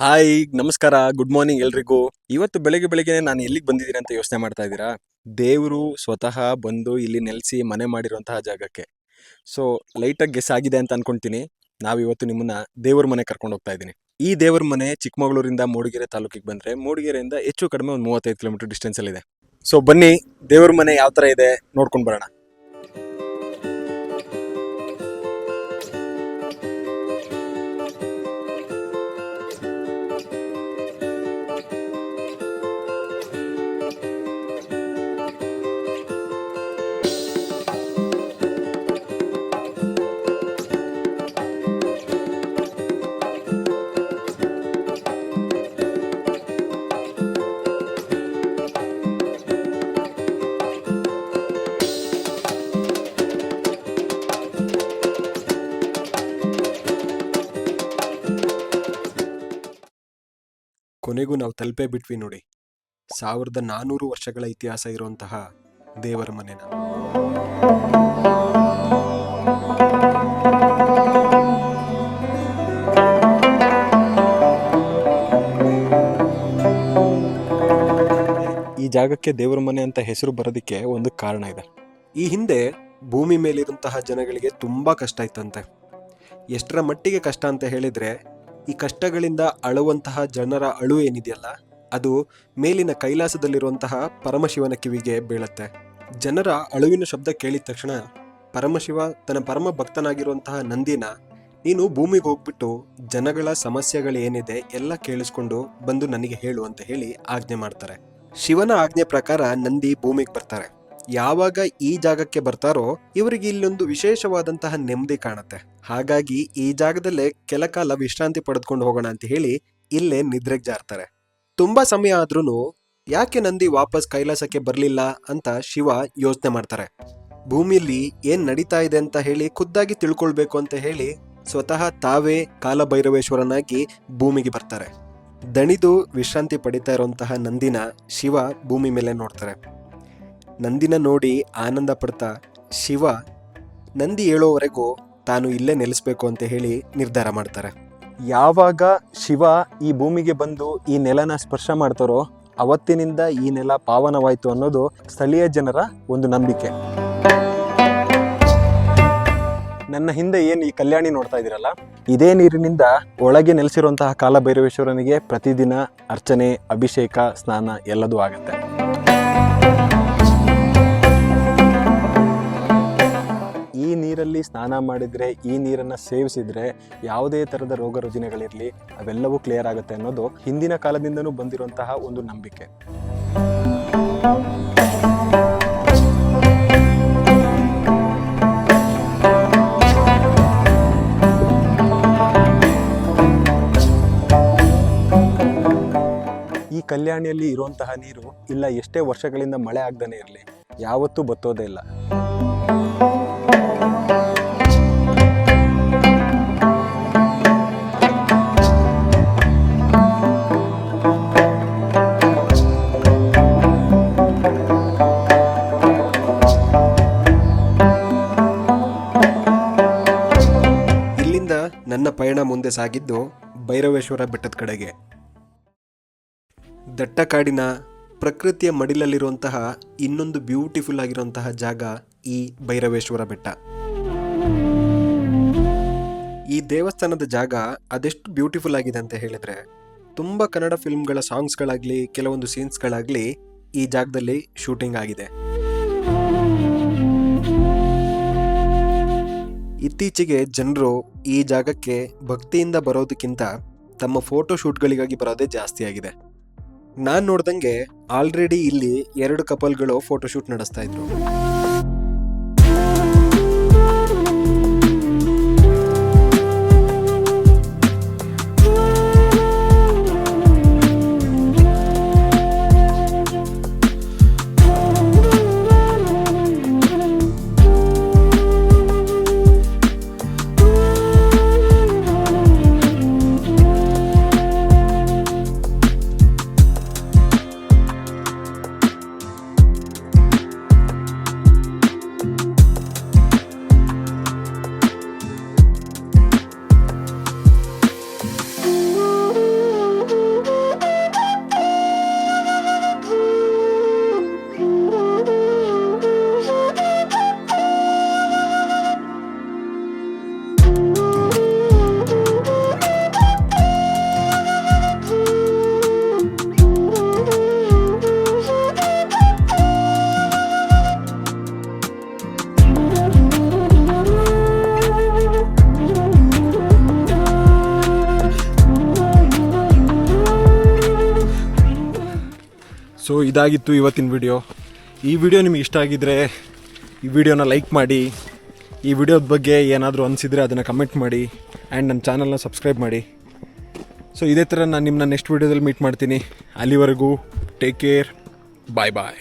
Hi ನಮಸ್ಕಾರ good morning ಎಲ್ರಿಗೂ. ಇವತ್ತು ಬೆಳಗ್ಗೆ ಬೆಳಗ್ಗೆ ನಾನು ಎಲ್ಲಿಗೆ ಬಂದಿದ್ದೀನಿ ಅಂತ ಯೋಚನೆ ಮಾಡ್ತಾ ಇದ್ದೀರಾ? ದೇವರು ಸ್ವತಃ ಬಂದು ಇಲ್ಲಿ ನೆಲೆಸಿ ಮನೆ ಮಾಡಿರುವಂತಹ ಜಾಗಕ್ಕೆ. ಸೊ ಲೈಟಾಗಿ ಗೆಸ್ ಆಗಿದೆ ಅಂತ ಅನ್ಕೊಂತೀನಿ. ನಾವು ಇವತ್ತು ನಿಮ್ಮನ್ನ ದೇವ್ರ ಮನೆ ಕರ್ಕೊಂಡು ಹೋಗ್ತಾ ಇದ್ದೀನಿ. ಈ ದೇವ್ರ ಮನೆ ಚಿಕ್ಕಮಗಳೂರಿಂದ ಮೂಡಿಗೆರೆ ತಾಲೂಕಿಗೆ ಬಂದ್ರೆ ಮೂಡಿಗೆರೆಯಿಂದ ಹೆಚ್ಚು ಕಡಿಮೆ ಒಂದು ಮೂವತ್ತೈದು ಕಿಲೋಮೀಟರ್ ಇದೆ. ಸೊ ಬನ್ನಿ, ದೇವ್ರ ಮನೆ ಯಾವ ತರ ಇದೆ ನೋಡ್ಕೊಂಡು ಬರೋಣ. ಕೊನೆಗೂ ನಾವು ತಲುಪೇ ಬಿಟ್ವಿ ನೋಡಿ. ಸಾವಿರದ ನಾನ್ನೂರು ವರ್ಷಗಳ ಇತಿಹಾಸ ಇರುವಂತಹ ದೇವರ ಮನೆನ ಈ ಜಾಗಕ್ಕೆ ದೇವರ ಮನೆ ಅಂತ ಹೆಸರು ಬರೋದಕ್ಕೆ ಒಂದು ಕಾರಣ ಇದೆ. ಈ ಹಿಂದೆ ಭೂಮಿ ಮೇಲಿರುವಂತಹ ಜನಗಳಿಗೆ ತುಂಬಾ ಕಷ್ಟ ಇತ್ತಂತೆ. ಎಷ್ಟರ ಮಟ್ಟಿಗೆ ಕಷ್ಟ ಅಂತ ಹೇಳಿದ್ರೆ ಈ ಕಷ್ಟಗಳಿಂದ ಅಳುವಂತಹ ಜನರ ಅಳು ಏನಿದೆಯಲ್ಲ, ಅದು ಮೇಲಿನ ಕೈಲಾಸದಲ್ಲಿರುವಂತಹ ಪರಮಶಿವನ ಕಿವಿಗೆ ಬೀಳತ್ತೆ. ಜನರ ಅಳುವಿನ ಶಬ್ದ ಕೇಳಿದ ತಕ್ಷಣ ಪರಮಶಿವ ತನ್ನ ಪರಮ ಭಕ್ತನಾಗಿರುವಂತಹ ನಂದಿನ, ನೀನು ಭೂಮಿಗೆ ಹೋಗ್ಬಿಟ್ಟು ಜನಗಳ ಸಮಸ್ಯೆಗಳು ಏನಿದೆ ಎಲ್ಲ ಕೇಳಿಸ್ಕೊಂಡು ಬಂದು ನನಗೆ ಹೇಳು ಅಂತ ಹೇಳಿ ಆಜ್ಞೆ ಮಾಡ್ತಾರೆ. ಶಿವನ ಆಜ್ಞೆ ಪ್ರಕಾರ ನಂದಿ ಭೂಮಿಗೆ ಬರ್ತಾರೆ. ಯಾವಾಗ ಈ ಜಾಗಕ್ಕೆ ಬರ್ತಾರೋ ಇವರಿಗೆ ಇಲ್ಲೊಂದು ವಿಶೇಷವಾದಂತಹ ನೆಮ್ಮದಿ ಕಾಣುತ್ತೆ. ಹಾಗಾಗಿ ಈ ಜಾಗದಲ್ಲೇ ಕೆಲ ಕಾಲ ವಿಶ್ರಾಂತಿ ಪಡೆದುಕೊಂಡು ಹೋಗೋಣ ಅಂತ ಹೇಳಿ ಇಲ್ಲೇ ನಿದ್ರೆಗೆ ಜಾರ್ತಾರೆ. ತುಂಬಾ ಸಮಯ ಆದ್ರೂ ಯಾಕೆ ನಂದಿ ವಾಪಸ್ ಕೈಲಾಸಕ್ಕೆ ಬರಲಿಲ್ಲ ಅಂತ ಶಿವ ಯೋಚನೆ ಮಾಡ್ತಾರೆ. ಭೂಮಿಯಲ್ಲಿ ಏನ್ ನಡೀತಾ ಇದೆ ಅಂತ ಹೇಳಿ ಖುದ್ದಾಗಿ ತಿಳ್ಕೊಳ್ಬೇಕು ಅಂತ ಹೇಳಿ ಸ್ವತಃ ತಾವೇ ಕಾಲಭೈರವೇಶ್ವರನಾಗಿ ಭೂಮಿಗೆ ಬರ್ತಾರೆ. ದಣಿದು ವಿಶ್ರಾಂತಿ ಪಡಿತಾ ಇರುವಂತಹ ನಂದಿನ ಶಿವ ಭೂಮಿ ಮೇಲೆ ನೋಡ್ತಾರೆ. ನಂದಿನ ನೋಡಿ ಆನಂದ ಪಡ್ತಾ, ಶಿವ, ನಂದಿ ಹೇಳೋವರೆಗೂ ತಾನು ಇಲ್ಲೇ ನೆಲೆಸಬೇಕು ಅಂತ ಹೇಳಿ ನಿರ್ಧಾರ ಮಾಡ್ತಾರೆ. ಯಾವಾಗ ಶಿವ ಈ ಭೂಮಿಗೆ ಬಂದು ಈ ನೆಲನ ಸ್ಪರ್ಶ ಮಾಡ್ತಾರೋ ಅವತ್ತಿನಿಂದ ಈ ನೆಲ ಪಾವನವಾಯಿತು ಅನ್ನೋದು ಸ್ಥಳೀಯ ಜನರ ಒಂದು ನಂಬಿಕೆ. ನನ್ನ ಹಿಂದೆ ಏನು ಈ ಕಲ್ಯಾಣಿ ನೋಡ್ತಾ ಇದ್ದೀರಲ್ಲ, ಇದೇ ನೀರಿನಿಂದ ಒಳಗೆ ನೆಲೆಸಿರುವಂತಹ ಕಾಲಭೈರವೇಶ್ವರನಿಗೆ ಪ್ರತಿದಿನ ಅರ್ಚನೆ, ಅಭಿಷೇಕ, ಸ್ನಾನ ಎಲ್ಲದೂ ಆಗತ್ತೆ. ನೀರಲ್ಲಿ ಸ್ನಾನ ಮಾಡಿದರೆ, ಈ ನೀರನ್ನು ಸೇವಿಸಿದರೆ ಯಾವುದೇ ಥರದ ರೋಗ ರುಜಿನಗಳಿರಲಿ, ಅವೆಲ್ಲವೂ ಕ್ಲಿಯರ್ ಆಗುತ್ತೆ ಅನ್ನೋದು ಹಿಂದಿನ ಕಾಲದಿಂದನೂ ಬಂದಿರುವಂತಹ ಒಂದು ನಂಬಿಕೆ. ಈ ಕಲ್ಯಾಣಿಯಲ್ಲಿ ಇರುವಂತಹ ನೀರು ಇಲ್ಲ, ಎಷ್ಟೇ ವರ್ಷಗಳಿಂದ ಮಳೆ ಆಗ್ದಾನೆ ಇರಲಿ, ಯಾವತ್ತೂ ಬತ್ತೋದೇ ಇಲ್ಲ. ಮುಂದೆ ಸಾಗಿದ್ದು ಭೈರವೇಶ್ವರ ಬೆಟ್ಟದ ಕಡೆಗೆ. ದಟ್ಟ ಕಾಡಿನ ಪ್ರಕೃತಿಯ ಮಡಿಲಲ್ಲಿರುವಂತಹ ಇನ್ನೊಂದು ಬ್ಯೂಟಿಫುಲ್ ಆಗಿರುವಂತಹ ಜಾಗ ಈ ಭೈರವೇಶ್ವರ ಬೆಟ್ಟ. ಈ ದೇವಸ್ಥಾನದ ಜಾಗ ಅದೆಷ್ಟು ಬ್ಯೂಟಿಫುಲ್ ಆಗಿದೆ ಅಂತ ಹೇಳಿದ್ರೆ, ತುಂಬ ಕನ್ನಡ ಫಿಲ್ಮ್ಗಳ ಸಾಂಗ್ಸ್ಗಳಾಗಲಿ ಕೆಲವೊಂದು ಸೀನ್ಸ್ಗಳಾಗಲಿ ಈ ಜಾಗದಲ್ಲಿ ಶೂಟಿಂಗ್ ಆಗಿದೆ. ಇತ್ತೀಚೆಗೆ ಜನರು ಈ ಜಾಗಕ್ಕೆ ಭಕ್ತಿಯಿಂದ ಬರೋದಕ್ಕಿಂತ ತಮ್ಮ ಫೋಟೋ ಶೂಟ್ಗಳಿಗಾಗಿ ಬರೋದೇ ಜಾಸ್ತಿ ಆಗಿದೆ. ನಾನು ನೋಡ್ದಂಗೆ ಆಲ್ರೆಡಿ ಇಲ್ಲಿ ಎರಡು ಕಪಲ್ಗಳು ಫೋಟೋಶೂಟ್ ನಡೆಸ್ತಾ ಇದ್ರು. ಸೊ ಇದಾಗಿತ್ತು ಇವತ್ತಿನ ವಿಡಿಯೋ ಈ ವಿಡಿಯೋ ನಿಮಗೆ ಇಷ್ಟ ಆಗಿದ್ದರೆ ಈ ವಿಡಿಯೋನ ಲೈಕ್ ಮಾಡಿ, ಈ ವಿಡಿಯೋದ ಬಗ್ಗೆ ಏನಾದರೂ ಅನಿಸಿದರೆ ಅದನ್ನು ಕಮೆಂಟ್ ಮಾಡಿ ಆ್ಯಂಡ್ ನನ್ನ ಚಾನಲ್ನ ಸಬ್ಸ್ಕ್ರೈಬ್ ಮಾಡಿ. ಸೊ ಇದೇ ಥರ ನಾನು ನಿಮ್ಮನ್ನ ನೆಕ್ಸ್ಟ್ ವೀಡಿಯೋದಲ್ಲಿ ಮೀಟ್ ಮಾಡ್ತೀನಿ. ಅಲ್ಲಿವರೆಗೂ ಟೇಕ್ ಕೇರ್ ಬಾಯ್ ಬಾಯ್